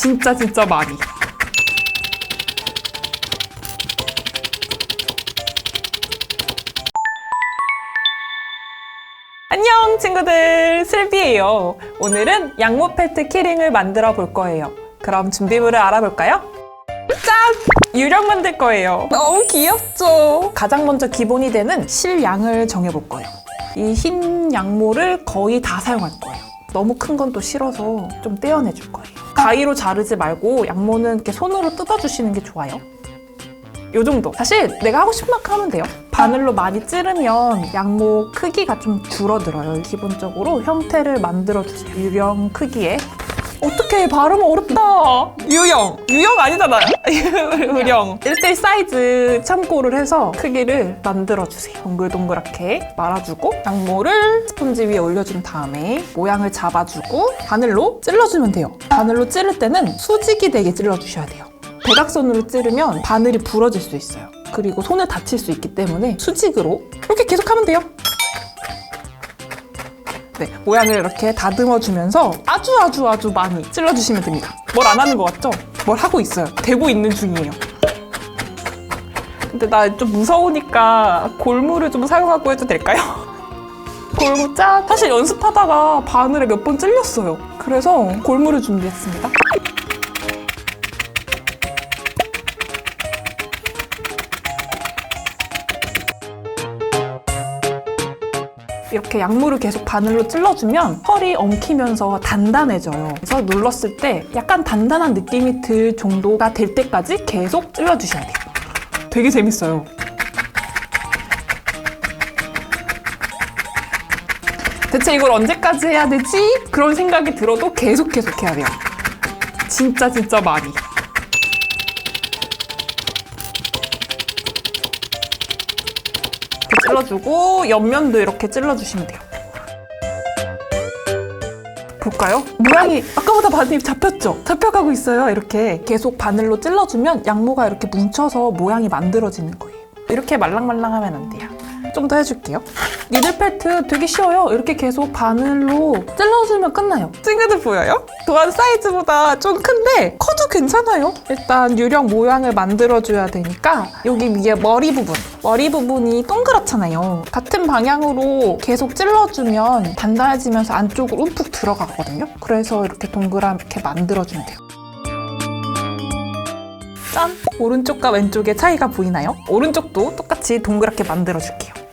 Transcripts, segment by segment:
진짜 진짜 많이. 안녕 친구들 슬비예요. 오늘은 양모 펠트 키링을 만들어 볼 거예요. 그럼 준비물을 알아볼까요? 짠! 유령 만들 거예요. 너무 귀엽죠? 가장 먼저 기본이 되는 실양을 정해볼 거예요. 이 흰 양모를 거의 다 사용할 거예요. 너무 큰 건 또 싫어서 좀 떼어내줄 거예요. 가위로 자르지 말고 양모는 이렇게 손으로 뜯어주시는 게 좋아요. 요 정도. 사실 내가 하고 싶은 만큼 하면 돼요. 바늘로 많이 찌르면 양모 크기가 좀 줄어들어요. 기본적으로 형태를 만들어주세요. 유령 크기에. 어떻게 발음 어렵다. 유형. 유형 아니잖아요. 유령. 1대1 사이즈 참고를 해서 크기를 만들어주세요. 동글동글하게 말아주고 양모를 스펀지 위에 올려준 다음에 모양을 잡아주고 바늘로 찔러주면 돼요. 바늘로 찌를 때는 수직이 되게 찔러주셔야 돼요. 대각선으로 찌르면 바늘이 부러질 수 있어요. 그리고 손을 다칠 수 있기 때문에 수직으로 이렇게 계속 하면 돼요. 네, 모양을 이렇게 다듬어 주면서 아주 아주 아주 많이 찔러 주시면 됩니다. 뭘 안 하는 것 같죠? 뭘 하고 있어요. 되고 있는 중이에요. 근데 나 좀 무서우니까 골무를 좀 사용하고 해도 될까요? 골무 짠! 사실 연습하다가 바늘에 몇 번 찔렸어요. 그래서 골무를 준비했습니다. 이렇게 약물을 계속 바늘로 찔러주면 펄이 엉키면서 단단해져요. 그래서 눌렀을 때 약간 단단한 느낌이 들 정도가 될 때까지 계속 찔러주셔야 돼요. 되게 재밌어요. 대체 이걸 언제까지 해야 되지? 그런 생각이 들어도 계속 계속 해야 돼요. 진짜 진짜 많이. 찔러주고 옆면도 이렇게 찔러주시면 돼요. 볼까요? 모양이 아까보다 바늘이 잡혔죠? 잡혀가고 있어요. 이렇게 계속 바늘로 찔러주면 양모가 이렇게 뭉쳐서 모양이 만들어지는 거예요. 이렇게 말랑말랑하면 안 돼요. 좀 더 해줄게요. 니들 펠트 되게 쉬워요. 이렇게 계속 바늘로 찔러주면 끝나요. 친구들 보여요? 도안 사이즈보다 좀 큰데 커도 괜찮아요. 일단 유령 모양을 만들어줘야 되니까 여기 위에 머리 부분, 머리 부분이 동그랗잖아요. 같은 방향으로 계속 찔러주면 단단해지면서 안쪽으로 움푹 들어가거든요. 그래서 이렇게 동그랗게 만들어주면 돼요. 짠! 오른쪽과 왼쪽의 차이가 보이나요? 오른쪽도 똑같이 동그랗게 만들어줄게요.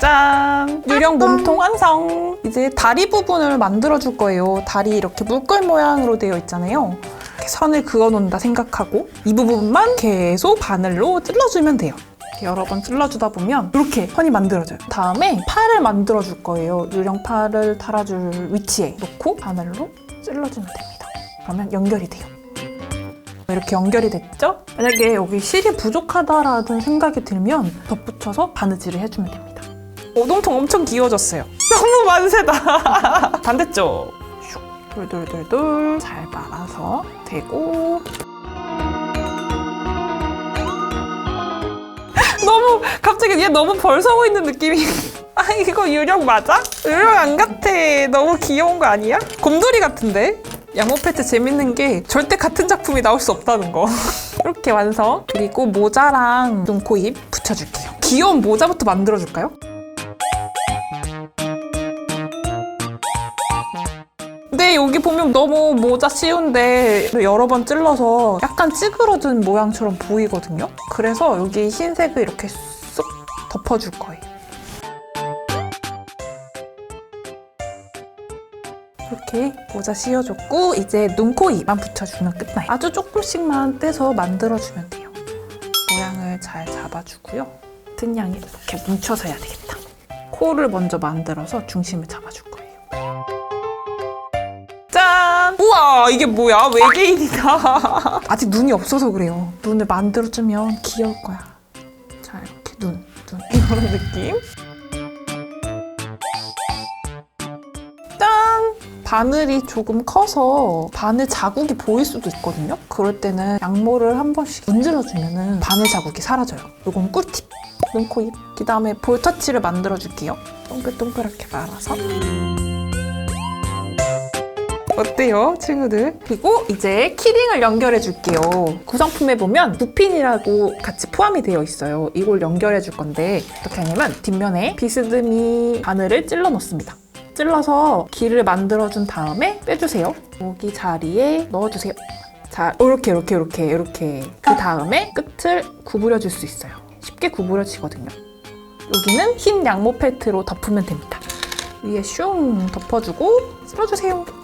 짠! 유령 몸통 완성! 이제 다리 부분을 만들어줄 거예요. 다리 이렇게 물결 모양으로 되어 있잖아요. 이렇게 선을 그어놓는다 생각하고 이 부분만 계속 바늘로 찔러주면 돼요. 이렇게 여러 번 찔러주다 보면 이렇게 선이 만들어져요. 다음에 팔을 만들어줄 거예요. 유령 팔을 달아줄 위치에 놓고 바늘로 찔러주면 됩니다. 그러면 연결이 돼요. 이렇게 연결이 됐죠? 만약에 여기 실이 부족하다라는 생각이 들면 덧붙여서 바느질을 해주면 됩니다. 오동통 엄청 귀여워졌어요. 너무 만세다. 반대쪽. 슉. 돌돌돌돌 잘 말아서 되고 너무 갑자기 얘 너무 벌써 보이는 느낌이 아 이거 유령 맞아? 유령 안 같아 너무 귀여운 거 아니야? 곰돌이 같은데? 양모페트 재밌는 게 절대 같은 작품이 나올 수 없다는 거 이렇게 완성 그리고 모자랑 눈, 코, 입 붙여줄게요 귀여운 모자부터 만들어줄까요? 근데 여기 보면 너무 모자 씌운데 여러 번 찔러서 약간 찌그러진 모양처럼 보이거든요. 그래서 여기 흰색을 이렇게 쏙 덮어줄 거예요. 이렇게 모자 씌워줬고 이제 눈, 코, 입만 붙여주면 끝나요. 아주 조금씩만 떼서 만들어주면 돼요. 모양을 잘 잡아주고요. 튼 양이 이렇게 뭉쳐서 해야 되겠다. 코를 먼저 만들어서 중심을 잡아줄 거 우와, 이게 뭐야? 외계인이다. 아직 눈이 없어서 그래요. 눈을 만들어주면 귀여울 거야. 자, 이렇게 눈, 눈. 이런 느낌. 짠! 바늘이 조금 커서 바늘 자국이 보일 수도 있거든요. 그럴 때는 양모를 한 번씩 문질러주면 바늘 자국이 사라져요. 이건 꿀팁. 눈, 코, 입. 그 다음에 볼 터치를 만들어줄게요. 동글동글하게 말아서. 어때요, 친구들? 그리고 이제 키링을 연결해 줄게요. 구성품에 보면 부핀이라고 같이 포함이 되어 있어요. 이걸 연결해 줄 건데 어떻게 하냐면 뒷면에 비스듬히 바늘을 찔러 넣습니다. 찔러서 길을 만들어 준 다음에 빼주세요. 여기 자리에 넣어주세요. 자, 이렇게 이렇게 이렇게 이렇게 그 다음에 끝을 구부려 줄 수 있어요. 쉽게 구부려지거든요. 여기는 흰 양모 펠트로 덮으면 됩니다. 위에 슝 덮어주고 쓸어주세요.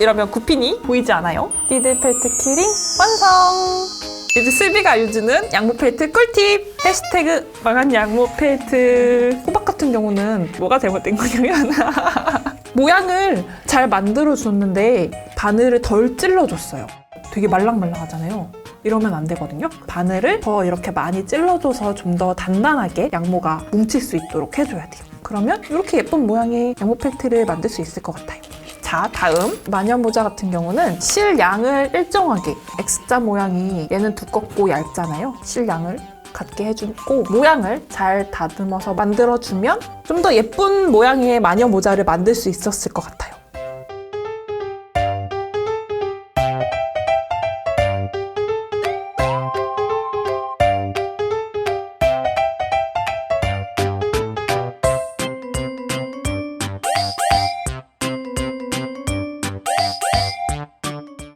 이러면 구핀이 보이지 않아요? 니들 펠트 키링 완성! 이제 슬비가 알려주는 양모 펠트 꿀팁! 해시태그 망한 양모 펠트 호박 같은 경우는 뭐가 잘못된 거냐면 모양을 잘 만들어줬는데 바늘을 덜 찔러줬어요. 되게 말랑말랑하잖아요. 이러면 안 되거든요. 바늘을 더 이렇게 많이 찔러줘서 좀 더 단단하게 양모가 뭉칠 수 있도록 해줘야 돼요. 그러면 이렇게 예쁜 모양의 양모 펠트를 만들 수 있을 것 같아요. 자, 다음 마녀 모자 같은 경우는 실 양을 일정하게 X자 모양이 얘는 두껍고 얇잖아요. 실 양을 갖게 해주고 모양을 잘 다듬어서 만들어주면 좀 더 예쁜 모양의 마녀 모자를 만들 수 있었을 것 같아요.